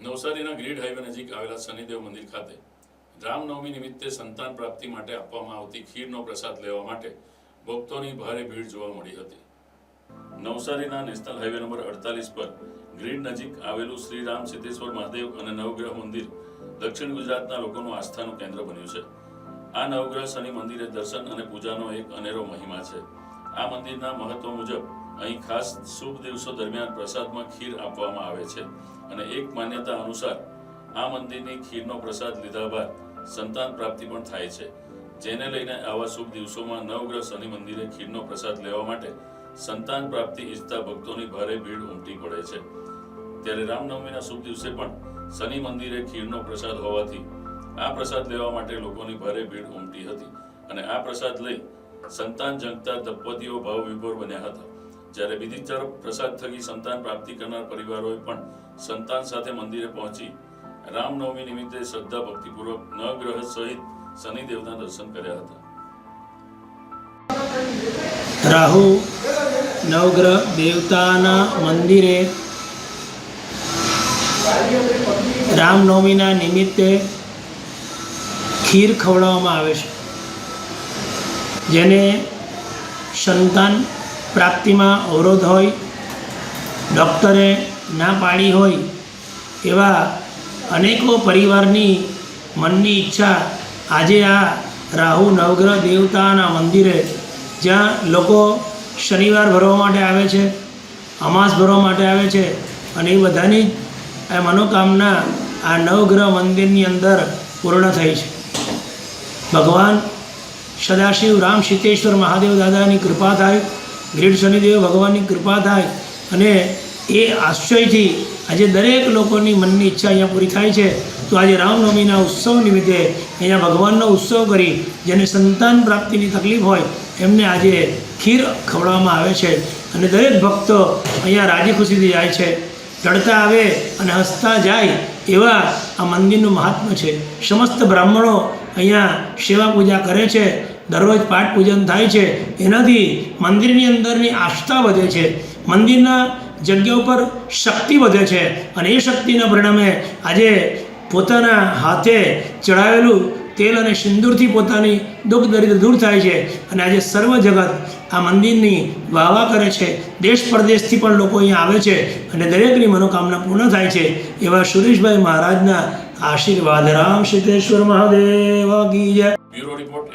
નવસારીના grid highway નજીક આવેલા શનિદેવ મંદિર ખાતે રામનવમી નિમિત્તે સંતાન પ્રાપ્તિ માટે આપવામાં આવતી ખીરનો પ્રસાદ લેવા માટે ભક્તોની ભારે ભીડ જોવા મળી હતી. નવસારીના નેશનલ હાઈવે નંબર અડતાલીસ પર ગ્રીડ નજીક આવેલું શ્રી રામ સિદ્ધેશ્વર મહાદેવ અને નવગ્રહ મંદિર દક્ષિણ ગુજરાતના લોકોનું આસ્થાનું કેન્દ્ર બન્યું છે. આ નવગ્રહ શનિ મંદિરે દર્શન અને પૂજાનો એક અનેરો મહિમા છે. આ મંદિરના મહત્વ મુજબ અહીં ખાસ શુભ દિવસો દરમિયાન પ્રસાદમાં ખીર આપવામાં આવે છે અને એક માન્યતા અનુસાર આ મંદિરની ખીરનો પ્રસાદ લીધા બાદ સંતાન પ્રાપ્તિ પણ થાય છે. જેને લઈને આવા શુભ દિવસોમાં નવગ્રહ શનિ મંદિરે ખીરનો પ્રસાદ લેવા માટે સંતાન પ્રાપ્તિ ઈચ્છતા ભક્તોની ભારે ભીડ ઉમટી પડે છે. ત્યારે રામનવમીના શુભ દિવસે પણ શનિ મંદિરે ખીરનો પ્રસાદ હોવાથી આ પ્રસાદ લેવા માટે લોકોની ભારે ભીડ ઉમટી હતી અને આ પ્રસાદ લઈ સંતાન જંગતા દંપતીઓ ભાવ વિભોર બન્યા હતા. જ્યારે બીજી તરફ પ્રસાદ થકી સંતાન પ્રાપ્તિ કરનાર પરિવારોએ પણ સંતાન સાથે મંદિરે પહોંચી રામનવમી નિમિત્તે શ્રદ્ધા ભક્તિપૂર્વક નવગ્રહ સહિત શનિદેવના દર્શન કર્યા હતા. રાહુ, નવગ્રહ, દેવતાના મંદિરે રામનવમીના નિમિત્તે ખીર ખવડાવવામાં આવે છે. જેને સંતાન પ્રાપ્તિમાં અવરોધ હોય, ડૉક્ટરે ના પાડી હોય, એવા અનેકો પરિવારની મનની ઈચ્છા આજે આ રાહુ નવગ્રહ દેવતાના મંદિરે, જ્યાં લોકો શનિવાર ભરવા માટે આવે છે, અમાસ ભરવા માટે આવે છે અને એ બધાની આ મનોકામના આ નવગ્રહ મંદિરની અંદર પૂર્ણ થઈ છે. ભગવાન સદાશિવ રામ સીતેશ્વર મહાદેવ દાદાની કૃપા થાય ગ્રીડ શનિદેવ ભગવાનની કૃપા થાય અને એ આશ્ચર્યથી આજે દરેક લોકોની મનની ઈચ્છા અહીંયા પૂરી થાય છે. તો આજે રામનવમીના ઉત્સવ નિમિત્તે અહીંયા ભગવાનનો ઉત્સવ કરી જેને સંતાન પ્રાપ્તિની તકલીફ હોય એમને આજે ખીર ખવડાવવામાં આવે છે અને દરેક ભક્તો અહીંયા રાજી ખુશીથી જાય છે. રડતા આવે અને હસતા જાય એવા આ મંદિરનું મહાત્મ્ય છે. સમસ્ત બ્રાહ્મણો અહીંયા સેવા પૂજા કરે છે. દરરોજ પાઠ પૂજન થાય છે. એનાથી મંદિરની અંદરની આસ્થા વધે છે. મંદિરના જગ્યા ઉપર શક્તિ વધે છે અને એ શક્તિના પરિણામે આજે પોતાના હાથે ચડાવેલું તેલ અને સિંદૂરથી પોતાની દુઃખ દરિદ્ર દૂર થાય છે અને આજે સર્વ જગત આ મંદિરની વાહવા કરે છે. દેશ પરદેશથી પણ લોકો અહીંયા આવે છે અને દરેકની મનોકામના પૂર્ણ થાય છે. એવા સુરેશભાઈ મહારાજના આશીર્વાદ. રામ સિદ્ધેશ્વર મહાદેવ રિપોર્ટ